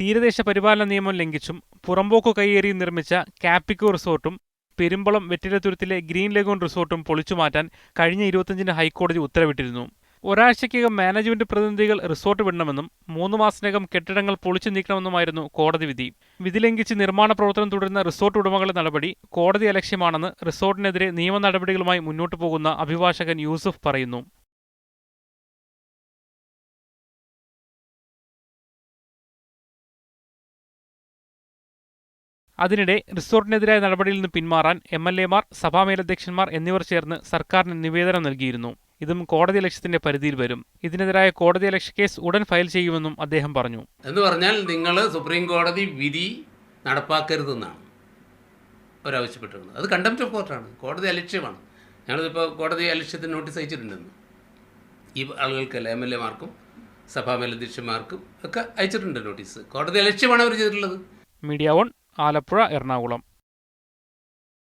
തീരദേശ പരിപാലന നിയമം ലംഘിച്ചും പുറമ്പോക്കു കയ്യേറിയും നിർമ്മിച്ച കാപ്പിക്കോ റിസോർട്ടും പെരുമ്പളം വെറ്റിലത്തുരുത്തിലെ ഗ്രീൻ ലഗൂൺ റിസോർട്ടും പൊളിച്ചുമാറ്റാൻ കഴിഞ്ഞ ഇരുപത്തിയഞ്ചിന് ഹൈക്കോടതി ഉത്തരവിട്ടിരുന്നു. ഒരാഴ്ചയ്ക്കകം മാനേജ്മെന്റ് പ്രതിനിധികൾ റിസോർട്ട് വിടണമെന്നും മൂന്ന് മാസത്തിനകം കെട്ടിടങ്ങൾ പൊളിച്ചു നീക്കണമെന്നുമായിരുന്നു കോടതി വിധി. വിധി ലംഘിച്ച് നിർമ്മാണ പ്രവർത്തനം തുടരുന്ന റിസോർട്ട് ഉടമകളുടെ നടപടി കോടതി അലക്ഷ്യമാണെന്ന് റിസോർട്ടിനെതിരെ നിയമ നടപടികളുമായി മുന്നോട്ടു പോകുന്ന അഭിഭാഷകൻ യൂസഫ് പറയുന്നു. അതിനിടെ റിസോർട്ടിനെതിരായ നടപടിയിൽ നിന്ന് പിന്മാറാൻ എം എൽ എമാർ സഭാമേലധ്യക്ഷന്മാർ എന്നിവർ ചേർന്ന് സർക്കാരിന് നിവേദനം നൽകിയിരുന്നു. ഇതും കോടതി ലക്ഷ്യത്തിന്റെ പരിധിയിൽ വരും. ഇതിനെതിരായ കോടതി ലക്ഷ്യ കേസ് ഉടൻ ഫയൽ ചെയ്യുമെന്നും അദ്ദേഹം പറഞ്ഞു. എന്ന് പറഞ്ഞാൽ നിങ്ങൾ സുപ്രീം കോടതി വിധി നടപ്പാക്കരുതെന്നാണ് അവരാവശ്യപ്പെട്ടിരുന്നത് അത് കണ്ടംപ്റ്റ് ഓഫ് കോർട്ടാണ് കോടതി അലക്ഷ്യമാണ്. ഞങ്ങളിപ്പോൾ കോടതി അലക്ഷ്യത്തിന് നോട്ടീസ് അയച്ചിട്ടുണ്ടെന്ന്. ഈ ആളുകൾക്കല്ല എം എൽ എമാർക്കും സഭാ മേലധ്യക്ഷന്മാർക്കും ഒക്കെ അയച്ചിട്ടുണ്ട് നോട്ടീസ് കോടതി അലക്ഷ്യമാണ് അവർ ചെയ്തിട്ടുള്ളത്. Media One Alappuzha Ernakulam.